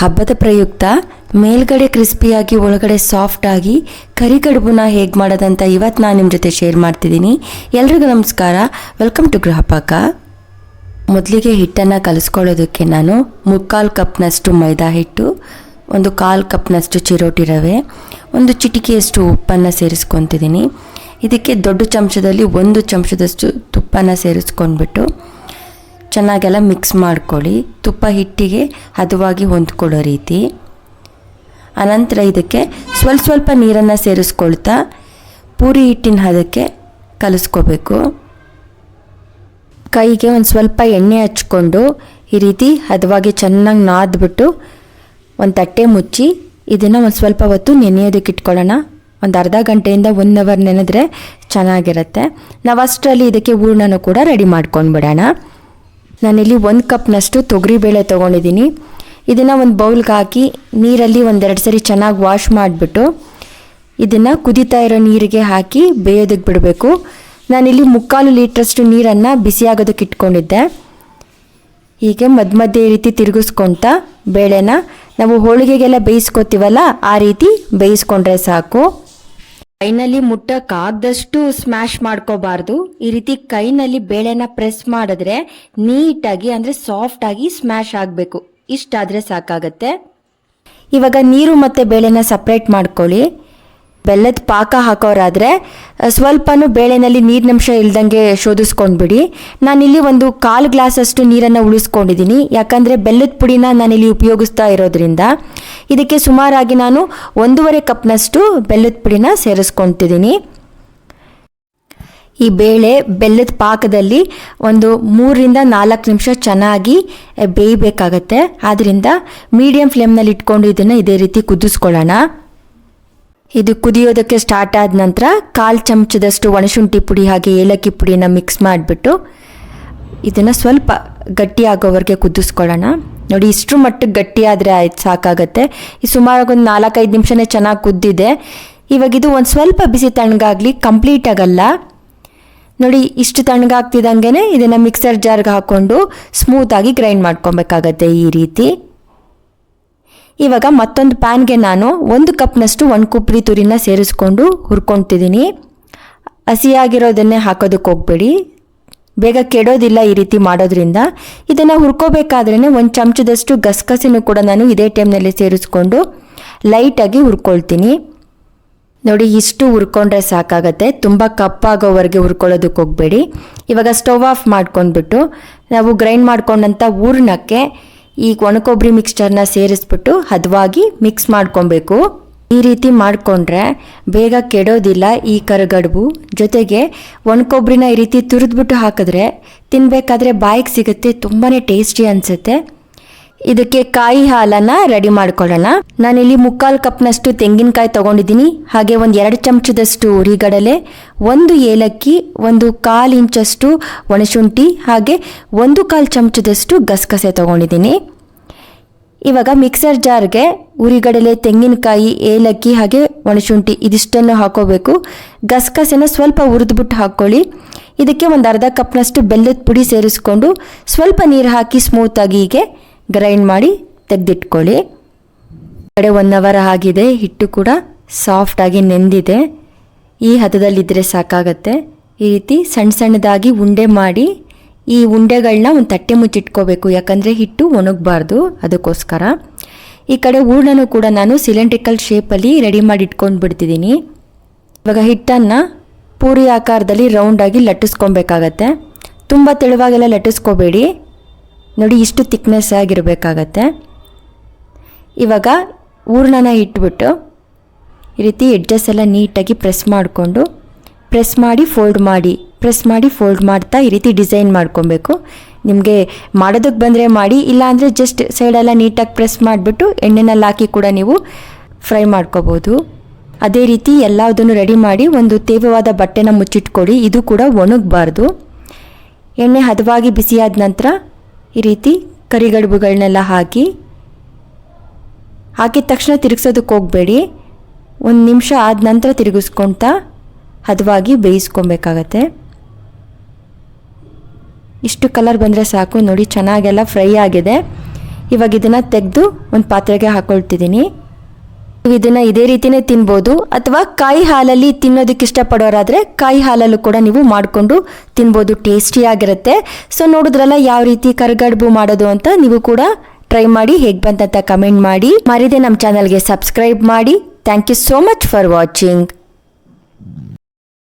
ಹಬ್ಬದ ಪ್ರಯುಕ್ತ, ಮೇಲ್ಗಡೆ ಕ್ರಿಸ್ಪಿಯಾಗಿ, ಒಳಗಡೆ ಸಾಫ್ಟ್ ಆಗಿ, ಕರಿಗಡುಬುನ ಹೇಗೆ ಮಾಡೋದಂತ ಇವತ್ತು ನಾನು ನಿಮ್ಮ ಜೊತೆ ಶೇರ್ ಮಾಡ್ತಿದ್ದೀನಿ. ಎಲ್ರಿಗೂ ನಮಸ್ಕಾರ. Welcome to Gruhapaka. ಮೊದಲಿಗೆ ಹಿಟ್ಟನ್ನು ಕಲಿಸ್ಕೊಳ್ಳೋದಕ್ಕೆ ನಾನು ಮುಕ್ಕಾಲು ಕಪ್ನಷ್ಟು ಮೈದಾ ಹಿಟ್ಟು, ಒಂದು ಕಾಲು ಕಪ್ನಷ್ಟು ಚಿರೋಟಿ ರವೆ, ಒಂದು ಚಿಟಿಕೆಯಷ್ಟು ಉಪ್ಪನ್ನು ಸೇರಿಸ್ಕೊತಿದ್ದೀನಿ. ಇದಕ್ಕೆ ದೊಡ್ಡ ಚಮಚದಲ್ಲಿ ಒಂದು ಚಮಚದಷ್ಟು ತುಪ್ಪನ ಸೇರಿಸ್ಕೊಂಡ್ಬಿಟ್ಟು ಚೆನ್ನಾಗೆಲ್ಲ ಮಿಕ್ಸ್ ಮಾಡ್ಕೊಳ್ಳಿ. ತುಪ್ಪ ಹಿಟ್ಟಿಗೆ ಹದವಾಗಿ ಹೊಂದ್ಕೊಳ್ಳೋ ರೀತಿ. ಅನಂತರ ಇದಕ್ಕೆ ಸ್ವಲ್ಪ ಸ್ವಲ್ಪ ನೀರನ್ನು ಸೇರಿಸ್ಕೊಳ್ತಾ ಪೂರಿ ಹಿಟ್ಟಿನ ಹದಕ್ಕೆ ಕಲಿಸ್ಕೋಬೇಕು. ಕೈಗೆ ಒಂದು ಸ್ವಲ್ಪ ಎಣ್ಣೆ ಹಚ್ಕೊಂಡು ಈ ರೀತಿ ಹದವಾಗಿ ಚೆನ್ನಾಗಿ ನಾದ್ಬಿಟ್ಟು ಒಂದು ತಟ್ಟೆ ಮುಚ್ಚಿ ಇದನ್ನು ಒಂದು ಸ್ವಲ್ಪ ಹೊತ್ತು ನೆನೆಯೋದಕ್ಕೆ ಇಟ್ಕೊಳ್ಳೋಣ. ಒಂದು ಅರ್ಧ ಗಂಟೆಯಿಂದ ಒನ್ ಅವರ್ ನೆನೆದ್ರೆ ಚೆನ್ನಾಗಿರುತ್ತೆ. ನಾವು ಅಷ್ಟರಲ್ಲಿ ಇದಕ್ಕೆ ಹೂರ್ಣನೂ ಕೂಡ ರೆಡಿ ಮಾಡ್ಕೊಂಡ್ಬಿಡೋಣ. ನಾನಿಲ್ಲಿ ಒಂದು ಕಪ್ನಷ್ಟು ತೊಗರಿಬೇಳೆ ತೊಗೊಂಡಿದ್ದೀನಿ. ಇದನ್ನು ಒಂದು ಬೌಲ್ಗೆ ಹಾಕಿ ನೀರಲ್ಲಿ ಒಂದೆರಡು ಸರಿ ಚೆನ್ನಾಗಿ ವಾಶ್ ಮಾಡಿಬಿಟ್ಟು ಇದನ್ನು ಕುದೀತಾ ಇರೋ ನೀರಿಗೆ ಹಾಕಿ ಬೇಯೋದಕ್ಕೆ ಬಿಡಬೇಕು. ನಾನಿಲ್ಲಿ ಮುಕ್ಕಾಲು ಲೀಟ್ರಷ್ಟು ನೀರನ್ನು ಬಿಸಿಯಾಗೋದಕ್ಕೆ ಇಟ್ಕೊಂಡಿದ್ದೆ. ಹೀಗೆ ಮಧ್ಯ ಮಧ್ಯೆ ಈ ರೀತಿ ತಿರುಗಿಸ್ಕೊತಾ ಬೇಳೆನ ನಾವು ಹೋಳಿಗೆಗೆಲ್ಲ ಬೇಯಿಸ್ಕೊತೀವಲ್ಲ, ಆ ರೀತಿ ಬೇಯಿಸ್ಕೊಂಡ್ರೆ ಸಾಕು. ಕೈನಲ್ಲಿ ಮುಟ್ಟಕ್ಕಾಗದಷ್ಟು ಸ್ಮ್ಯಾಶ್ ಮಾಡ್ಕೋಬಾರ್ದು. ಈ ರೀತಿ ಕೈನಲ್ಲಿ ಬೇಳೆನ ಪ್ರೆಸ್ ಮಾಡಿದ್ರೆ ನೀಟಾಗಿ, ಅಂದರೆ ಸಾಫ್ಟ್ ಆಗಿ ಸ್ಮ್ಯಾಶ್ ಆಗಬೇಕು. ಇಷ್ಟಾದರೆ ಸಾಕಾಗತ್ತೆ. ಇವಾಗ ನೀರು ಮತ್ತು ಬೇಳೆನ ಸಪ್ರೇಟ್ ಮಾಡ್ಕೊಳ್ಳಿ. ಬೆಲ್ಲದ ಪಾಕ ಹಾಕೋರಾದರೆ ಸ್ವಲ್ಪನೂ ಬೇಳೆನಲ್ಲಿ ನೀರಿನಂಶ ಇಲ್ದಂಗೆ ಶೋಧಿಸ್ಕೊಂಡ್ಬಿಡಿ. ನಾನಿಲ್ಲಿ ಒಂದು ಕಾಲು ಗ್ಲಾಸಷ್ಟು ನೀರನ್ನು ಉಳಿಸ್ಕೊಂಡಿದ್ದೀನಿ ಯಾಕಂದರೆ ಬೆಲ್ಲದ ಪುಡಿನ ನಾನಿಲ್ಲಿ ಉಪಯೋಗಿಸ್ತಾ ಇರೋದ್ರಿಂದ ಇದಕ್ಕೆ ಸುಮಾರಾಗಿ ನಾನು ಒಂದೂವರೆ ಕಪ್ನಷ್ಟು ಬೆಲ್ಲದ ಪುಡಿನ ಸೇರಿಸ್ಕೊತಿದ್ದೀನಿ ಈ ಬೇಳೆ ಬೆಲ್ಲದ ಪಾಕದಲ್ಲಿ ಒಂದು ಮೂರರಿಂದ ನಾಲ್ಕು ನಿಮಿಷ ಚೆನ್ನಾಗಿ ಬೇಯಬೇಕಾಗತ್ತೆ. ಆದ್ದರಿಂದ ಮೀಡಿಯಂ ಫ್ಲೇಮ್ನಲ್ಲಿ ಇಟ್ಕೊಂಡು ಇದನ್ನು ಇದೇ ರೀತಿ ಕುದಿಸ್ಕೊಳ್ಳೋಣ. ಇದು ಕುದಿಯೋದಕ್ಕೆ ಸ್ಟಾರ್ಟ್ ಆದ ನಂತರ ಕಾಲು ಚಮಚದಷ್ಟು ಒಣಶುಂಠಿ ಪುಡಿ ಹಾಗೆ ಏಲಕ್ಕಿ ಪುಡಿನ ಮಿಕ್ಸ್ ಮಾಡಿಬಿಟ್ಟು ಇದನ್ನು ಸ್ವಲ್ಪ ಗಟ್ಟಿ ಆಗೋವರೆಗೆ ಕುದಿಸ್ಕೊಳ್ಳೋಣ. ನೋಡಿ, ಇಷ್ಟರ ಮಟ್ಟಕ್ಕೆ ಗಟ್ಟಿ ಆದರೆ ಆಯ್ತು, ಸಾಕಾಗತ್ತೆ. ಈ ಸುಮಾರು ಒಂದು ನಾಲ್ಕೈದು ನಿಮಿಷನೇ ಚೆನ್ನಾಗಿ ಕುದ್ದಿದೆ. ಇವಾಗ ಇದು ಒಂದು ಸ್ವಲ್ಪ ಬಿಸಿ ತಣ್ಣಗಾಗಲಿ ಕಂಪ್ಲೀಟ್ ಆಗಲ್ಲ. ನೋಡಿ, ಇಷ್ಟು ತಣ್ಣಗಾಗ್ತಿದ್ದಂಗೆ ಇದನ್ನು ಮಿಕ್ಸರ್ ಜಾರ್ಗೆ ಹಾಕ್ಕೊಂಡು ಸ್ಮೂತಾಗಿ ಗ್ರೈಂಡ್ ಮಾಡ್ಕೊಬೇಕಾಗತ್ತೆ ಈ ರೀತಿ. ಇವಾಗ ಮತ್ತೊಂದು ಪ್ಯಾನ್ಗೆ ನಾನು ಒಂದು ಕಪ್ನಷ್ಟು ಒಣ ಕೊಬ್ಬರಿ ತುರಿನ ಸೇರಿಸ್ಕೊಂಡು ಹುರ್ಕೊತಿದ್ದೀನಿ. ಹಸಿಯಾಗಿರೋದನ್ನೇ ಹಾಕೋದಕ್ಕೆ ಹೋಗಬೇಡಿ. ಬೇಗ ಕೆಡೋದಿಲ್ಲ ಈ ರೀತಿ ಮಾಡೋದ್ರಿಂದ. ಇದನ್ನು ಹುರ್ಕೋಬೇಕಾದ್ರೇ ಒಂದು ಚಮಚದಷ್ಟು ಗಸಗಸೆನೂ ಕೂಡ ನಾನು ಇದೇ ಟೈಮ್ನಲ್ಲಿ ಸೇರಿಸ್ಕೊಂಡು ಲೈಟಾಗಿ ಹುರ್ಕೊಳ್ತೀನಿ. ನೋಡಿ, ಇಷ್ಟು ಹುರ್ಕೊಂಡ್ರೆ ಸಾಕಾಗತ್ತೆ. ತುಂಬ ಕಪ್ಪಾಗೋವರೆಗೆ ಹುರ್ಕೊಳ್ಳೋದಕ್ಕೆ ಹೋಗಬೇಡಿ. ಇವಾಗ ಸ್ಟವ್ ಆಫ್ ಮಾಡ್ಕೊಂಡ್ಬಿಟ್ಟು ನಾವು ಗ್ರೈಂಡ್ ಮಾಡ್ಕೊಂಡಂಥ ಹೂರ್ಣಕ್ಕೆ ಈ ಒಣಕೊಬ್ಬರಿ ಮಿಕ್ಸ್ಚರ್ನ ಸೇರಿಸ್ಬಿಟ್ಟು ಹದವಾಗಿ ಮಿಕ್ಸ್ ಮಾಡ್ಕೊಬೇಕು. ಈ ರೀತಿ ಮಾಡಿಕೊಂಡ್ರೆ ಬೇಗ ಕೆಡೋದಿಲ್ಲ ಈ ಕರಗಡುಬು. ಜೊತೆಗೆ ಒಣಕೊಬ್ಬರಿನ ಈ ರೀತಿ ತುರಿದ್ಬಿಟ್ಟು ಹಾಕಿದ್ರೆ ತಿನ್ನಬೇಕಾದ್ರೆ ಬಾಯಿಗೆ ಸಿಗುತ್ತೆ ತುಂಬಾ ಟೇಸ್ಟಿ ಅನಿಸುತ್ತೆ. ಇದಕ್ಕೆ ಕಾಯಿ ಹಾಲನ್ನು ರೆಡಿ ಮಾಡ್ಕೊಳ್ಳೋಣ. ನಾನಿಲ್ಲಿ ಮುಕ್ಕಾಲು ಕಪ್ನಷ್ಟು ತೆಂಗಿನಕಾಯಿ ತಗೊಂಡಿದ್ದೀನಿ. ಹಾಗೆ ಒಂದು ಎರಡು ಚಮಚದಷ್ಟು ಉರಿಗಡಲೆ, ಒಂದು ಏಲಕ್ಕಿ, ಒಂದು ಕಾಲು ಇಂಚಷ್ಟು ಒಣಶುಂಠಿ, ಹಾಗೆ ಒಂದು ಕಾಲು ಚಮಚದಷ್ಟು ಗಸಗಸೆ ತಗೊಂಡಿದ್ದೀನಿ. ಇವಾಗ ಮಿಕ್ಸರ್ ಜಾರ್ಗೆ ಉರಿಗಡಲೆ, ತೆಂಗಿನಕಾಯಿ, ಏಲಕ್ಕಿ, ಹಾಗೆ ಒಣಶುಂಠಿ ಇದಿಷ್ಟನ್ನು ಹಾಕೋಬೇಕು. ಗಸಗಸೆನ ಸ್ವಲ್ಪ ಹುರಿದ್ಬಿಟ್ಟು ಹಾಕ್ಕೊಳ್ಳಿ. ಇದಕ್ಕೆ ಒಂದು ಅರ್ಧ ಕಪ್ನಷ್ಟು ಬೆಲ್ಲದ ಪುಡಿ ಸೇರಿಸ್ಕೊಂಡು ಸ್ವಲ್ಪ ನೀರು ಹಾಕಿ ಸ್ಮೂತಾಗಿ ಹೀಗೆ ಗ್ರೈಂಡ್ ಮಾಡಿ ತೆಗೆದಿಟ್ಕೊಳ್ಳಿ. ಕಡೆ ಒನ್ ಅವರ್ ಆಗಿದೆ, ಹಿಟ್ಟು ಕೂಡ ಸಾಫ್ಟಾಗಿ ನೆಂದಿದೆ. ಈ ಹದದಲ್ಲಿದ್ದರೆ ಸಾಕಾಗತ್ತೆ. ಈ ರೀತಿ ಸಣ್ಣ ಸಣ್ಣದಾಗಿ ಉಂಡೆ ಮಾಡಿ, ಈ ಉಂಡೆಗಳನ್ನ ಒಂದು ತಟ್ಟೆ ಮುಚ್ಚಿಟ್ಕೋಬೇಕು. ಯಾಕಂದರೆ ಹಿಟ್ಟು ಒಣಗಬಾರ್ದು, ಅದಕ್ಕೋಸ್ಕರ. ಈ ಕಡೆ ಹೂರ್ಣನೂ ಕೂಡ ನಾನು ಸಿಲಿಂಡ್ರಿಕಲ್ ಶೇಪಲ್ಲಿ ರೆಡಿ ಮಾಡಿ ಇಟ್ಕೊಂಡು ಬಿಡ್ತಿದ್ದೀನಿ. ಇವಾಗ ಹಿಟ್ಟನ್ನು ಪೂರಿ ಆಕಾರದಲ್ಲಿ ರೌಂಡಾಗಿ ಲಟ್ಟಿಸ್ಕೊಬೇಕಾಗತ್ತೆ. ತುಂಬ ತೆಳುವಾಗೆಲ್ಲ ಲಟ್ಟಿಸ್ಕೋಬೇಡಿ. ನೋಡಿ ಇಷ್ಟು ತಿಕ್ನೆಸ್ ಆಗಿರಬೇಕಾಗತ್ತೆ. ಇವಾಗ ಹೂರ್ಣನ ಇಟ್ಬಿಟ್ಟು ಈ ರೀತಿ ಎಡ್ಜಸ್ ಎಲ್ಲ ನೀಟಾಗಿ ಪ್ರೆಸ್ ಮಾಡಿಕೊಂಡು ಪ್ರೆಸ್ ಮಾಡಿ ಫೋಲ್ಡ್ ಮಾಡಿ ಪ್ರೆಸ್ ಮಾಡಿ ಫೋಲ್ಡ್ ಮಾಡ್ತಾ ಈ ರೀತಿ ಡಿಸೈನ್ ಮಾಡ್ಕೊಬೇಕು. ನಿಮಗೆ ಮಾಡೋದಕ್ಕೆ ಬಂದರೆ ಮಾಡಿ ಇಲ್ಲಾಂದರೆ ಜಸ್ಟ್ ಸೈಡೆಲ್ಲ ನೀಟಾಗಿ ಪ್ರೆಸ್ ಮಾಡಿಬಿಟ್ಟು ಎಣ್ಣೆನಲ್ಲಿ ಹಾಕಿ ಕೂಡ ನೀವು ಫ್ರೈ ಮಾಡ್ಕೋಬೋದು. ಅದೇ ರೀತಿ ಎಲ್ಲದನ್ನು ರೆಡಿ ಮಾಡಿ ಒಂದು ತೇವವಾದ ಬಟ್ಟೆನ ಮುಚ್ಚಿಟ್ಕೊಡಿ ಇದು ಕೂಡ ಒಣಗಬಾರ್ದು. ಎಣ್ಣೆ ಹದವಾಗಿ ಬಿಸಿಯಾದ ನಂತರ ಈ ರೀತಿ ಕರಿಗಡುಬುಗಳನ್ನೆಲ್ಲ ಹಾಕಿ, ಹಾಕಿದ ತಕ್ಷಣ ತಿರುಗಿಸೋದಕ್ಕೆ ಹೋಗಬೇಡಿ. ಒಂದು ನಿಮಿಷ ಆದ ನಂತರ ತಿರುಗಿಸ್ಕೊಳ್ತಾ ಹದವಾಗಿ ಬೇಯಿಸ್ಕೊಬೇಕಾಗತ್ತೆ. ಇಷ್ಟು ಕಲರ್ ಬಂದರೆ ಸಾಕು. ನೋಡಿ, ಚೆನ್ನಾಗೆಲ್ಲ ಫ್ರೈ ಆಗಿದೆ. ಇವಾಗ ಇದನ್ನು ತೆಗೆದು ಒಂದು ಪಾತ್ರೆಗೆ ಹಾಕೊಳ್ತಿದ್ದೀನಿ. ನೀವು ಇದನ್ನ ಇದೇ ರೀತಿನೇ ತಿನ್ಬೋದು. ಅಥವಾ ಕಾಯಿ ಹಾಲಲ್ಲಿ ತಿನ್ನೋದಕ್ಕೆ ಇಷ್ಟಪಡೋರಾದ್ರೆ ಕಾಯಿ ಹಾಲಲ್ಲೂ ಕೂಡ ನೀವು ಮಾಡಿಕೊಂಡು ತಿನ್ಬೋದು. ಟೇಸ್ಟಿಯಾಗಿರುತ್ತೆ ಸೊ ನೋಡಿದ್ರಲ್ಲ ಯಾವ ರೀತಿ ಕರ್ಗಡ್ಬು ಮಾಡೋದು ಅಂತ ನೀವು ಕೂಡ ಟ್ರೈ ಮಾಡಿ, ಹೇಗೆ ಬಂತಂತ ಕಮೆಂಟ್ ಮಾಡಿ. ಮರಿದೆ ನಮ್ಮ ಚಾನಲ್ಗೆ ಸಬ್ಸ್ಕ್ರೈಬ್ ಮಾಡಿ. Thank you so much for watching